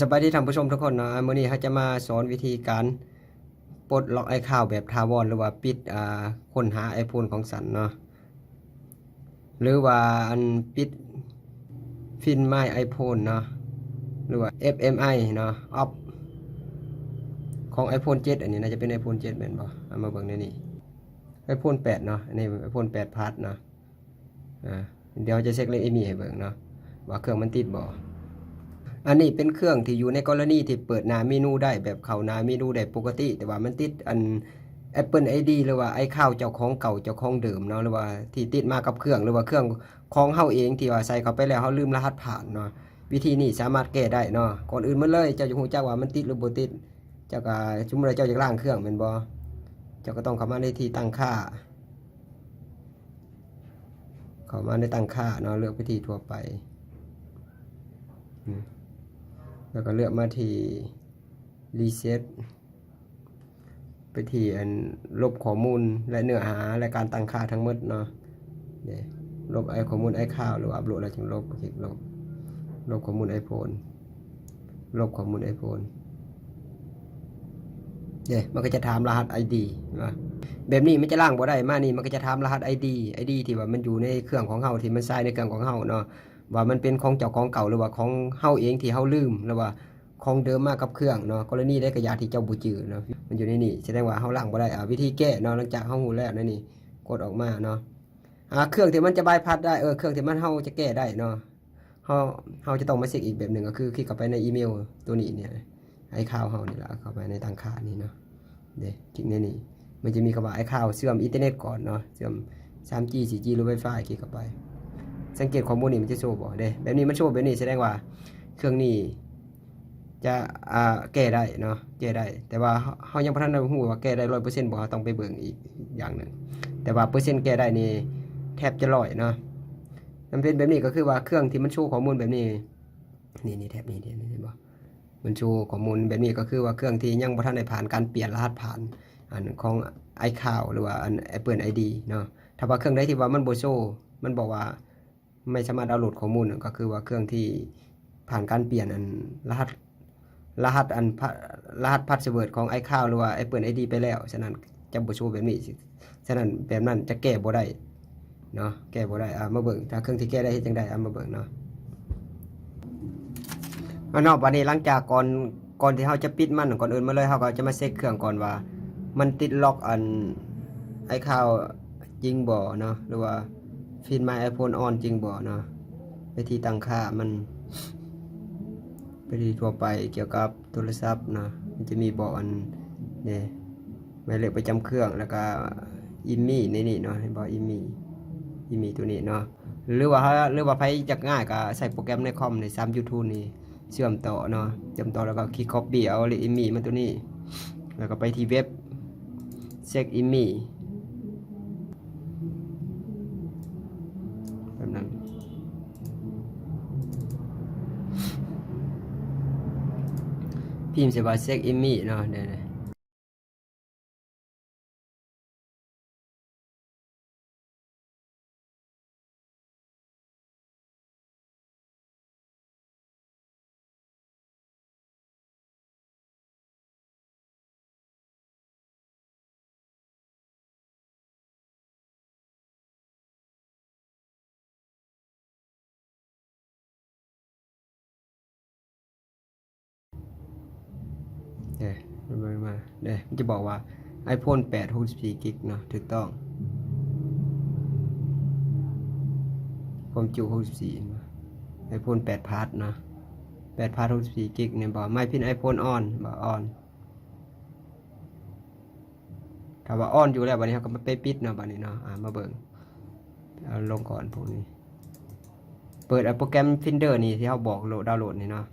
สบายดีท่านผู้ชมทุกคนเนาะมื้อนี้เขาจะมาสอนวิธีการปลดล็อกไอคาวแบบทาวรหรือว่าปิดอ่าค้นหาไอโฟนของสันเนาะหรือว่าอันปิดฟินไม้ไอโฟนเนาะหรือว่า FMI เนาะออฟของ iPhone 7 อันนี้น่าจะเป็น iPhone 7แม่นบ่เอามาเบิ่งในนี้ iPhone 8 เนาะอันนี้ iPhone 8 Plus เนาะอ่าเดี๋ยวจะเช็คเลข EMI ให้เบิ่งเนาะว่าเครื่องมันติดบ่ อันนี้เป็นเครื่องที่อยู่ในกรณีที่เปิดหน้าเมนูได้แบบเข้าหน้าเมนูได้ปกติ แต่ว่ามันติดอัน Apple ID หรือว่า iCloud เจ้าของเก่าเจ้าของเดิมเนาะหรือว่าที่ติดมากับเครื่องหรือว่าเครื่องของเฮาเองที่ว่าใส่เข้าไปแล้วเฮาลืมรหัสผ่านเนาะวิธีนี้สามารถแก้ได้เนาะก่อนอื่นมันเลยเจ้าจะฮู้จักว่ามันติดหรือบ่ติดเจ้าก็สมมุติว่าเจ้าจะล้างเครื่องแม่นบ่เจ้าก็ต้องเข้ามาในที่ตั้งค่า เข้ามาในตั้งค่าเนาะเลือกวิธีทั่วไปอืม แล้วก็เลือกมาที่ reset ไปที่อันลบข้อมูลและเนื้อหาและการตั้งค่าทั้งหมดเนาะเนี่ยลบไอข้อมูลไอข่าวหรืออัปโหลดแล้วจึงลบคลิกลบลบข้อมูลไอโฟนลบข้อมูลไอโฟนเนี่ยมันก็จะถามรหัส ID นะแบบนี้มันจะล่างบ่ได้มานี่มันก็จะถามรหัส ID ID ที่ว่ามันอยู่ในเครื่องของเฮาที่มันใช้ในเครื่องของเฮาเนาะ ว่ามันเป็นของเจ้าของเก่าหรือว่าของเฮาเองที่เฮาลืมหรือว่าของเดิมมากับเครื่องเนาะกรณีได้กระยาที่เจ้าบ่จือเนาะมันอยู่ในนี่แสดงว่าเฮาล้างบ่ได้อ่าวิธีแก้เนาะหลังจากเฮาฮู้แล้วนั่นนี่กดออกมาเนาะอ่าเครื่องที่มันจะบายพัดได้เออเครื่องที่มันเฮาจะแก้ได้เนาะเฮาเฮาจะต้องมาเช็คอีกแบบหนึ่งก็คือคลิกเข้าไปในอีเมลตัวนี้เนี่ยไอ้ข่าวเฮานี่ละเข้าไปในทางค่านี่เนาะเด้คลิกในนี่มันจะมีคำว่าไอ้ข่าวเชื่อมอินเทอร์เน็ตก่อนเนาะเชื่อม 3G 4G หรือ Wi-Fi คลิกเข้าไป สังเกตข้อมูลนี่มันจะโชว์บ่เด้แบบนี้มันโชว์แบบนี้แสดงว่าเครื่องนี้จะอ่าแก้ได้เนาะแก้ได้ แต่ว่าเฮายังบ่ทันได้ฮู้ว่าแก้ได้100%บ่เราต้องไปเบิ่งอีกอย่างหนึงแต่ว่าเปอร์เซ็นต์แก้ได้นี่แทบจะร้อยเนาะมันเป็นแบบนี้ก็คือว่าเครื่องที่มันโชว์ข้อมูลแบบนี้นี่นี่แทบนี้เห็นบ่มันโชว์ข้อมูลแบบนี้ก็คือว่าเครื่องที่ยังบ่ทันได้ผ่านการเปลี่ยนรหัสผ่านอันของ iCloud หรือว่าอัน Apple ID เนาะถ้าว่าเครื่องใดที่ว่ามันบ่โชว์มันบอกว่า ไม่สามารถดาวน์โหลดข้อมูลน่ะก็คือว่าเครื่องที่ผ่านการเปลี่ยนอันรหัสรหัสอันรหัสพาสเวิร์ดของ iCloud หรือว่า Apple ID ไปแล้ว ฉะนั้นจะบ่โชว์แบบนี้ ฉะนั้นแบบนั้นจะแก้บ่ได้เนาะแก้บ่ได้อ่ามาเบิ่งถ้าเครื่องที่แก้ได้เฮ็ดจังไดเอามาเบิ่งเนาะเอาเนาะบัดนี้หลังจากก่อนก่อนที่เฮาจะปิดมันก่อนอื่นมาเลยเฮาก็จะมาเช็คเครื่องก่อนว่า มันติดล็อกอัน iCloud จริงบ่เนาะหรือว่า ฟินไมไอโฟนออนจริงบ่เนาะไปที่ตั้งค่ามันไปที่ทั่วไปเกี่ยวกับโทรศัพท์เนาะมันจะมีบอกอันเนี่ยหมายเลขประจำเครื่องแล้วก็อิมมี่ในนี่เนาะให้บอกอิมมี่อิมมี่ตัวนี้เนาะหรือว่าหรือว่าใครจะง่ายก็ใส่โปรแกรมในคอมใน3 YouTube นี่เชื่อมต่อเนาะเชื่อมต่อแล้วก็คลิก copy เอาเลยอิมมี่มาตัวนี้ แล้วก็ไปที่เว็บเช็คอิมมี่ แบบนั้น พิมพ์เสียบาเซ็กอิมมี่เนาะเดี๋ยวนะ เดี๋ยวมามาเดี๋ยวมันจะบอกว่า iPhone 8 64กิกเนาะถูกต้อง ความจุ 64เนาะ iPhone 8 Plus เนาะ8 Plus 64กิกเนี่ยบอกไม่พิน iPhone on บอก on ถ้าว่า on อยู่แล้วบัดนี้เขาก็มาไปปิดเนาะบัดนี้เนาะอ่ามาเบิ่งเอาลงก่อนพวกนี้ เปิดโปรแกรม Finder นี่ที่เขาบอกโหลดดาวน์โหลดนี่เนาะ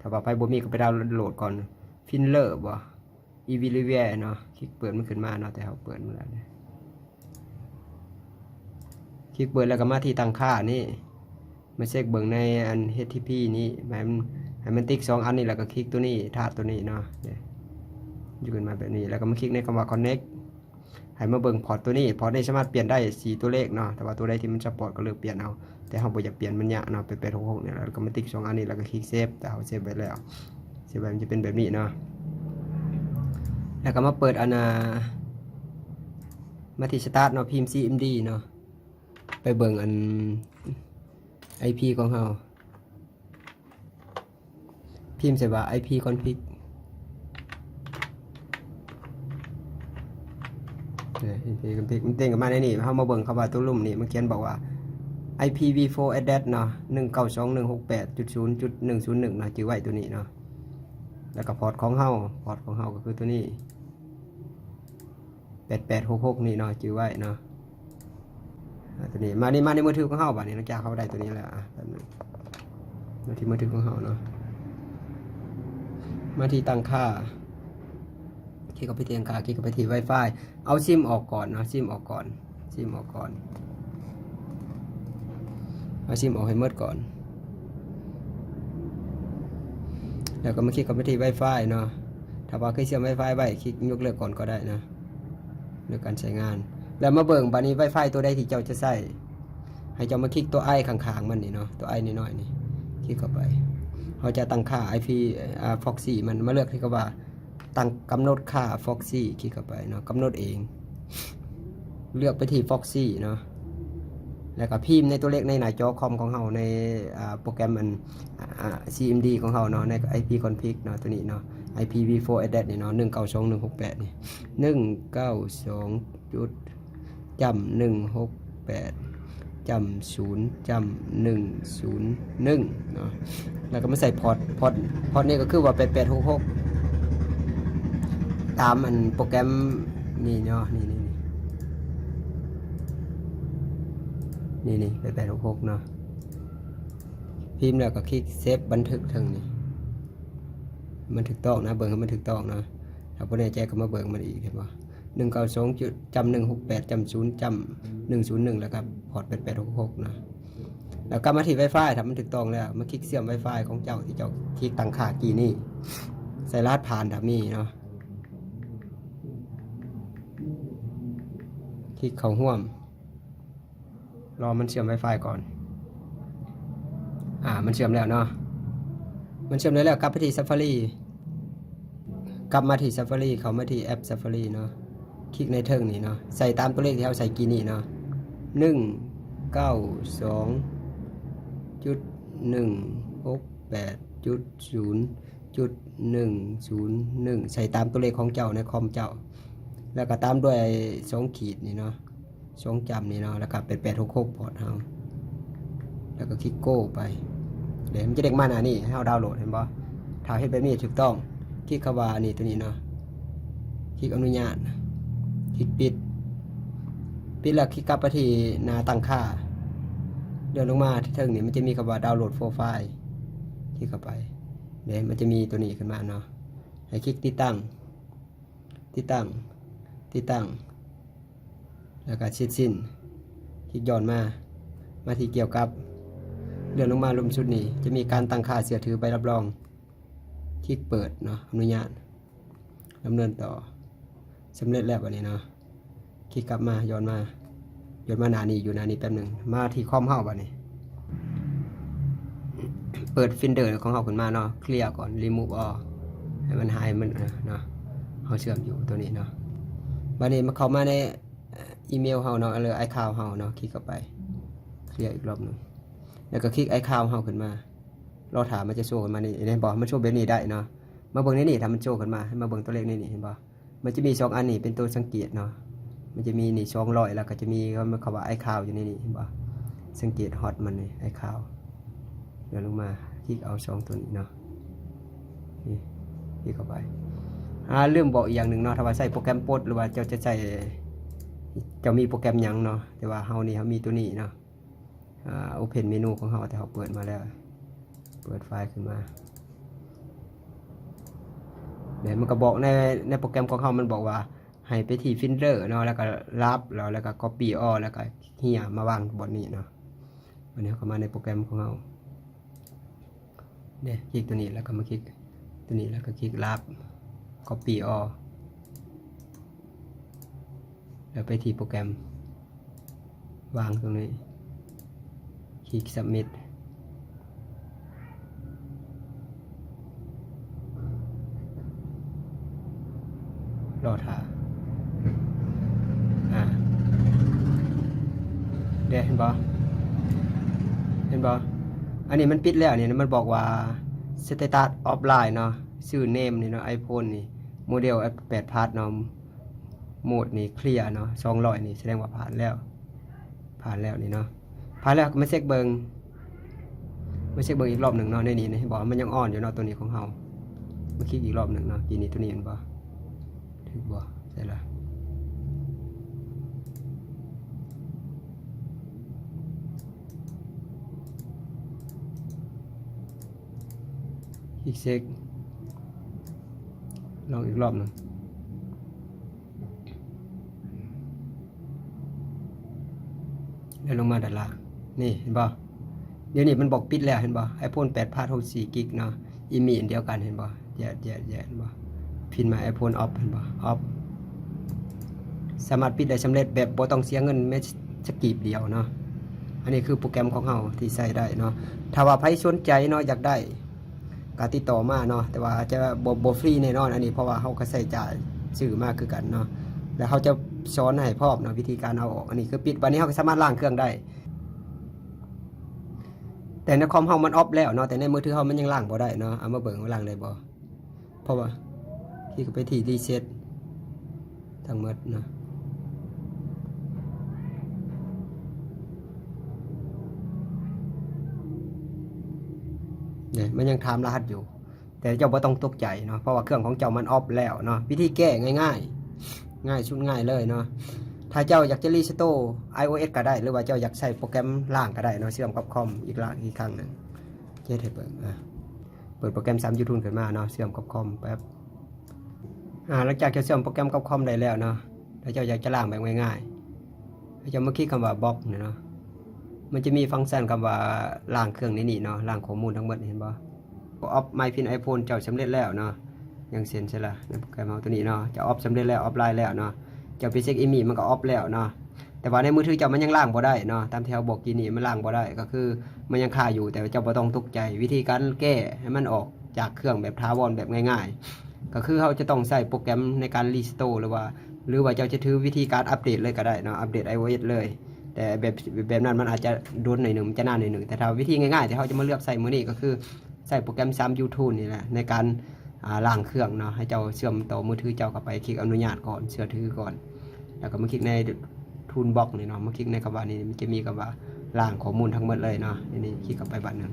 ถ้าว่าไปบ่มีก็ไปดาวน์โหลดก่อน ฟินเลอร์บ่อีวิลิเวียเนาะคลิกเปิดมันขึ้นมาเนาะแต่เขาเปิดมาแล้วเนี่ยคลิกเปิดแล้วก็มาที่ตั้งค่านี่มาเช็คเบิ่งในอัน HTTP นี่ให้มันให้มันติ๊กสองอันนี้แล้วก็คลิกตัวนี้ธาตุตัวนี้เนาะเนี่ยอยู่ขึ้นมาแบบนี้แล้วก็มาคลิกในคำว่า connect ให้มาเบิ่งพอร์ตตัวนี้พอร์ตนี้สามารถเปลี่ยนได้สีตัวเลขเนาะแต่ว่าตัวใดที่มันสปอร์ตก็เลือกเปลี่ยนเอาแต่เราบ่อยากเปลี่ยนมันยากเนาะไปแปดหกหกเนี่ยแล้วก็มาติ๊กสองอันนี้แล้วก็คลิกเซฟแต่เราเซฟไว้แล้ว เซฟไว้มันจะเป็นแบบนี้เนาะแล้วก็มาเปิดอันน่ะมาที่สตาร์ทเนาะพิมพ์ CMD เนาะไปเบิ่งอัน IP ของเราพิมพ์ใส่ว่า IP config เนี่ย IP config มันเต็งกับมาในนี่เขามาเบิ่งเขาว่าตัวลุ่มนี่มันเขียนบอกว่า IPv4 address เนาะ192.168.0.101เนาะจือไว้ตัวนี้เนาะ แล้วก็พอร์ตของเฮาพอร์ตของเฮาก็คือตัวนี้8866นี่เนาะจื้อไว้เนาะตัวนี้มาในมาในมือถือของเฮาบัดนี้หลังจากเขาได้ตัวนี้แล้วอะแป๊บนึงมาที่มือถือของเฮาเนาะมาที่ตั้งค่าคลิกเข้าไปที่ตั้งค่าคลิกเข้าไปที่ Wi-Fi เอาซิมออกก่อนเนาะซิมออกก่อนซิมออกก่อนเอาซิมออกให้หมดก่อน แล้วก็มาคลิกเข้าไปที่ Wi-Fi เนาะถ้าว่าเคยเชื่อม Wi-Fi ไว้คลิกยกเลิกก่อนก็ได้นะเรื่องการใช้งาน แล้วมาเบิ่งบัดนี้ Wi-Fi ตัวใดที่เจ้าจะใช้ให้เจ้ามาคลิกตัวไอข้างๆมันนี่เนาะตัวไอน้อยๆนี่คลิกเข้าไปเขาจะตั้งค่า IP อ่า Foxy มันมาเลือกที่ก็ว่าตั้งกำหนดค่า Foxy คลิกเข้าไปเนาะกำหนดเอง เลือกไปที่ Foxy เนาะ แล้วก็พิมพ์ในตัวเลขในหน้าจอคอมของเราในโปรแกรมมัน CMD ของเราเนาะใน IP config เนาะตัวนี้เนาะ IPv4 address นี่เนาะ192.168นี่192จุดจำ168จำ0จำ101เนาะแล้วก็มาใส่พอร์ตพอร์ตพอร์ตนี่ก็คือว่า8866 ตามอันโปรแกรมนี่เนาะนี่นี่ นี่นี่นี่ไปแปดหกหกเนาะพิมพ์แล้วก็คลิกเซฟบันทึกถึงนี่มันถูกต้องนะ เบิ่งให้มันถูกต้องนะถ้าบ่แน่ใจก็มาเบิ่งมันอีกเห็นปะหนึ่งเก้าสองจุดจำหนึ่งหกแปดจำศูนย์จำหนึ่งศูนย์หนึ่งแล้วครับพอร์ตแปดแปดหกหกนะแล้วก็มาที่ Wi-Fi ถ้ามันถูกต้องแล้วมาคลิกเสียม Wi-Fi ของเจ้าที่เจ้าคลิกตั้งค่ากี่นี่ใส่รหัสผ่านถ้ามีเนาะคลิกเข้าห่วม รอมันเชื่อม Wi-Fi ก่อน อ่า มันเชื่อมแล้วเนาะ มันเชื่อมได้แล้วกลับไปที่ Safari กลับมาที่ Safari เขามาที่แอป Safari เนาะ คลิกในเทิงนี่เนาะ ใส่ตามตัวเลขที่เราใส่กี่นี่เนาะหนึ่งเก้าสองจุดหนึ่งหกแปดจุดศูนย์จุดหนึ่งศูนย์หนึ่งใส่ตามตัวเลขของเจ้าในคอมเจ้า แล้วก็ตามด้วยสองขีดนี่เนาะ สองจำนี่เนาะแล้วก็เป็นแปดหกหกพอร์ตเฮาแล้วก็คลิกโก้ไป เดี๋ยวมันจะเด็กมาหนานี่ให้เราดาวน์โหลดเห็นปะถ้าเฮ็ดแบบนี้ถูกต้องคลิกเข้าว่านี่ตัวนี้เนาะคลิกอนุญาตคลิกปิด ปิดแล้วคลิกกลับไปที่หน้าตั้งค่า เดินลงมาที่เทิงนี่มันจะมีคำว่าดาวน์โหลดโปรไฟล์คลิกเข้าไปเดี๋ยวมันจะมีตัวนี้ขึ้นมาเนาะให้คลิกติดตั้ง ติดตั้ง ติดตั้ง แล้วก็ชิดสิ้นคลิกย้อนมา มาที่เกี่ยวกับเลื่อนลงมาลุมชุดนี้ จะมีการตั้งค่าเสียถือใบรับรอง คลิกเปิดเนาะอนุญาตดำเนินต่อสำเร็จแล้ววันนี้เนาะคลิกกลับมาย้อนมาย้อนมาหนานี้อยู่หนานี้แป๊บหนึ่งมาที่คอมเฮาบัดนี้ เปิดฟินเดอร์ของเฮาขึ้นมาเนาะเคลียร์ก่อนรีมูฟออให้มันหายมันเนาะเฮาเชื่อมอยู่ตัวนี้เนาะบัดนี้มาเข้ามาใน อีเมลเฮาเนาะหรือไอคาวเฮาเนาะคลิกเข้าไปเคลียร์อีกรอบหนึงแล้วก็คลิกไอคาวเฮาขึ้นมารอถามมันจะโชว์ขึ้นมานี่เห็นบ่มันโชว์แบบนี้ได้เนาะมาเบิ่งในนี่ถ้ามันโชว์ขึ้นมาให้มาเบิ่งตัวเลขในนี่เห็นบ่มันจะมีสองอันนี่เป็นตัวสังเกตเนาะมันจะมีนี่200แล้วก็จะมีคำว่าไอคาวอยู่ในนี่เห็นบ่สังเกตฮอตมันนี่ไอคาวเดินลงมาคลิกเอาสองตัวนี้เนาะนี่คลิกเข้าไปอ่าลืมบอกอีกอย่างหนึ่งเนาะถ้าว่าใช้โปรแกรมโปดหรือว่าเจ้าจะใช้ จะมีโปรแกรมยังเนาะแต่ว่าเฮานี่เฮามีตัวนี้เนาะอ่า open เมนูของเฮาแต่เฮาเปิดมาแล้ว เปิดไฟล์ขึ้นมาเดี๋ยวมันก็บอกในในโปรแกรมของเฮามันบอกว่า ให้ไปที่ฟินเดอร์เนาะแล้วก็รับแล้วแล้วก็ copy all แล้วก็เฮียมาวางบนนี้เนาะวันนี้เขามาในโปรแกรมของเฮาเนี่ยคลิกตัวนี้แล้วก็มาคลิกตัวนี้แล้วก็คลิกรับ copy all แล้วไปที่โปรแกรม วางตรงนี้ คลิก submit รอท่าอ่าเดี๋ยวเห็นบ่เห็นบ่อันนี้มันปิดแล้วนี่มันบอกว่า status offline เนาะชื่อ name นี่เนาะ iPhone นี่โมเดล8 part เนาะ โหมดนี่เคลียร์เนาะ200นี่แสดงว่าผ่านแล้ว ผ่านแล้วนี่เนาะผ่านแล้วก็มาเช็คเบิงมาเช็คเบิงอีกรอบหนึ่งเนาะในนี้นะบอกมันยังอ่อนอยู่เนาะตัวนี้ของเฮามาคลิกอีกรอบหนึ่งเนาะกีนี้ตัวนี้มันบ่ถึกบ่ใช่ละคลิกเช็คลองอีกรอบหนึ่ง แล้วลงมาด้านล่างนี่เห็นป่ะเดี๋ยวนี้มันบอกปิดแล้วเห็นป่ะไอโฟน8พาร์ท64กิกเนาะอีมีอันเดียวกันเห็นป่ะแย่แย่แย่เห็นป่ะพินมาไอโฟนออฟเห็นป่ะออฟสามารถปิดได้สำเร็จแบบบ่ต้องเสียเงินแม้สักกีบเดียวเนาะอันนี้คือโปรแกรมของเฮาที่ใส่ได้เนาะถ้าว่าใครสนใจเนาะอยากได้ก็ติดต่อมาเนาะแต่ว่าจะบ่บ่ฟรีแน่นอนอันนี้เพราะว่าเฮาก็ใส่จ่ายซื้อมากคือกันเนาะ แล้วเขาจะสอนให้พร้อมเนาะวิธีการเอาออกอันนี้คือปิดวันนี้เขาสามารถล้างเครื่องได้ แต่ในคอมเฮามันออฟแล้วเนาะแต่ในมือถือเฮามันยังล้างบ่ได้เนาะเอามาเบิ่งว่าล้างได้บ่เพราะว่าที่ก็ไปที่รีเซ็ตทั้งหมดเนาะเนี่ยมันยังถามรหัสอยู่ แต่เจ้าบ่ต้องตกใจเนาะเพราะว่าเครื่องของเจ้ามันออฟแล้วเนาะวิธีแก้ง่าย ๆ ง่ายชุดง่ายเลยเนาะถ้าเจ้าอยากจะรีสโตร์ iOS ก็ได้ หรือว่าเจ้าอยากใช้โปรแกรมล่างก็ได้เนาะเชื่อมกับคอมอีกล่างอีกครั้งหนึ่งเจ๊ให้เปิดเปิดโปรแกรม3 YouTube ขึ้นมาเนาะเชื่อมกับคอมแป๊บอ่าหลังจากจะเชื่อมโปรแกรมกับคอมได้แล้วเนาะถ้าเจ้าอยากจะล่างแบบง่ายๆเจ้ามาคลิกคำว่าบล็อกเนี่ยเนาะมันจะมีฟังก์ชันคำว่าล่างเครื่องนี้นี่เนาะล่างข้อมูลทั้งหมดเห็นบ่ออฟไมพินไอโฟนเจ้าสำเร็จแล้วเนาะ ยังเซ็นใช่ละในโปรแกรมเอาตัวนี้เนาะจะออฟสำเร็จแล้วออฟไลน์แล้วเนาะเจ้าไปเช็คอีมีมันก็ออฟแล้วเนาะแต่ว่าในมือถือเจ้ามันยังล่างบ่ได้เนาะตามที่เขาบอกกีนี่มันล่างบ่ได้ก็คือมันยังคาอยู่แต่เจ้าบ่ต้องตกใจ วิธีการแก้ให้มันออกจากเครื่องแบบทาวรแบบง่าย ๆ ก็คือเขาจะต้องใส่โปรแกรมในการรีสโตร์หรือว่า หรือว่าเจ้าจะถือวิธีการอัปเดตเลยก็ได้เนาะอัปเดต iOS เลย แต่แบบแบบนั้นมันอาจจะโดนหน่อยหนึ่งจะนานหน่อยหนึ่งแต่ถ้าวิธีง่ายๆที่เขาจะมาเลือกใส่มือนี้ก็คือใส่โปรแกรม3 YouTube นี่แหละในการ ล้างเครื่องเนาะให้เจ้าเชื่อมต่อมือถือเจ้าเข้าไปคลิกอนุญาตก่อนเชื่อถือก่อน แล้วก็มาคลิกในทูนบ็อกนี่เนาะมาคลิกในคำว่านี้มันจะมีคำว่าล่างข้อมูลทั้งหมดเลยเนาะนี่นี่คลิกเข้าไปบัตรหนึ่ง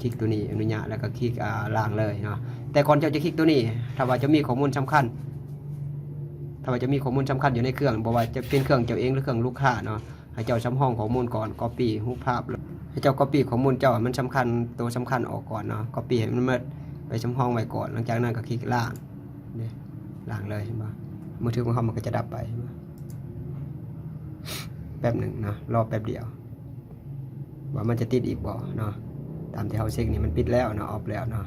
คลิกตัวนี้อนุญาตแล้วก็คลิกล่างเลยเนาะแต่ก่อนเจ้าจะคลิกตัวนี้ ถ้าว่าจะมีข้อมูลสำคัญ ถ้าว่าจะมีข้อมูลสำคัญอยู่ในเครื่องบอกว่าจะเป็นเครื่องเจ้าเองหรือเครื่องลูกค้าเนาะให้เจ้าช้ำห้องข้อมูลก่อน copy รูปภาพเลยให้เจ้า copy ข้อมูลเจ้ามันสำคัญตัวสำคัญออกก่อนเนาะ copy ให้มันหมด ไปช้ำห้องไว้ก่อน หลังจากนั้นก็คลิกล่างเนี่ยล่างเลยเห็นปะมือถือของเขามันก็จะดับไปเห็นปะแป๊บหนึ่งเนาะรอแป๊บเดียว ว่ามันจะติดอีกบ่เนาะตามที่เขาเช็คนี่มันปิดแล้วเนาะออฟแล้วเนาะ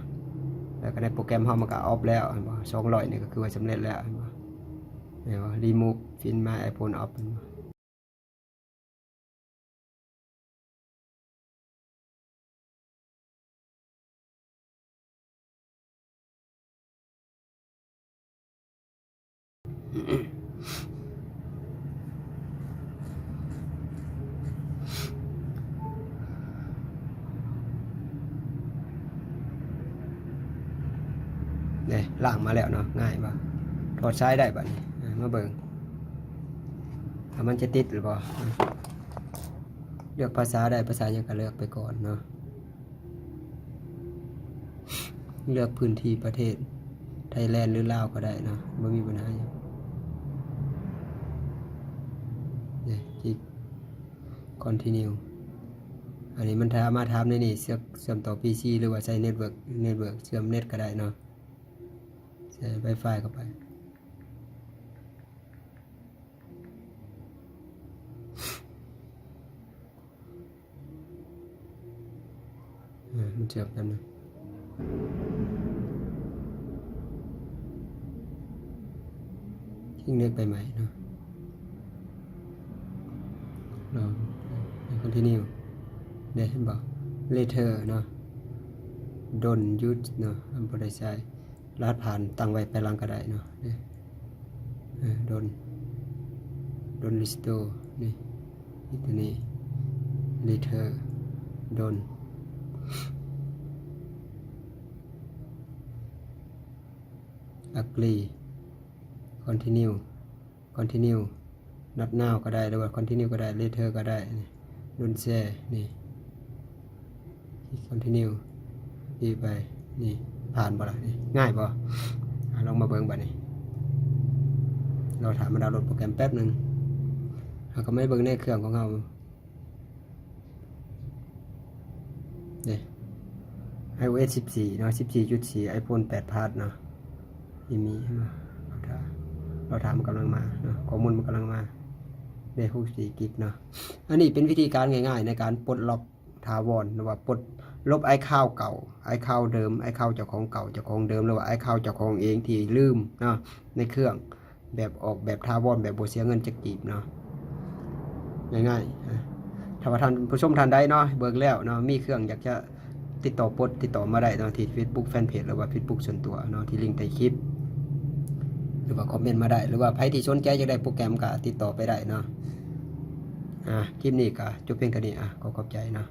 แล้วก็ในโปรแกรมเขามันก็ออฟแล้วสองร้อยนี่ก็คือว่าสำเร็จแล้วเนบ่เห็นบ่รีมูฟฟินมาไอโฟนออฟ เนี่ยล่างมาแล้วเนาะง่ายป่ะถอดซ้ได้ป่ะนี่มาเบิ่งถ้ามันจะติดหรือเปล่าเลือกภาษาได้ภาษายังก็เลือกไปก่อนเนาะเลือกพื้นที่ประเทศไทยแลนด์หรือลาวก็ได้เนาะไม่มีปัญหาหยังเนี่ยคลิก continue อันนี้มันสามารถทำในนี่เชื่อมเชื่อต่อ PC หรือว่าใช้เน็ตเวิร์กเน็ตเวิร์กเชื่อมเน็ตก็ได้เนาะใส่ Wi-Fi เข้าไปอ่ามันเชื่อมกันนะทิ้งเน็ตไปใหม่เนาะลอง คอนติเนียเนี่เห็นบ่ later เนาะ don't use เนาะอันบ่ได้ใช้รหัสผ่านตั้งไว้ไปหลังก็ได้เนาะนี่เออ don't don't restore นี่นี่ตัวนี้ later don't agree continue continue not now ก็ได้หรือว่า continue ก็ได้ later ก็ได้ นี่ don't share นี่ continue ดีไปนี่ผ่านบ่ล่ะนี่ง่ายบ่อะลองมาเบิ่งบัดนี้เราถามมาดาวน์โหลดโปรแกรมแป๊บหนึ่งเราก็ไม่เบิ่งในเครื่องของเราเนี่ย iOS 14 เนาะ 14.4 iPhone 8 Plus เนาะที่มีเนาะเราถามเราถามมันกำลังมาเนาะข้อมูลมันกำลังมา ใน64กิกเนาะอันนี้เป็นวิธีการง่ายๆ ในการปลดล็อกถาวรหรือว่าปลดลบไอคาวเก่าไอคาวเดิมไอคาวเจ้าของเก่าเจ้าของเดิมหรือว่าไอคาวเจ้าของเองที่ลืมเนาะในเครื่องแบบออกแบบถาวรแบบโบเสียเงินจะกีบเนาะง่ายๆถ้าว่าท่านผู้ชมท่านใดเนาะเบิกแล้วเนาะมีเครื่องอยากจะติดต่อปลดติดต่อมาได้เนาะที่ Facebook Fanpage หรือว่า Facebook ส่วนตัวเนาะที่ลิงก์ใต้คลิป หรือว่าคอมเมนต์มาได้ หรือว่าใครที่สนใจจะได้โปรแกรมก็ติดต่อไปได้เนาะอะคลิปนี้ก็จบเพียงแค่นี้อะขอขอบใจเนาะ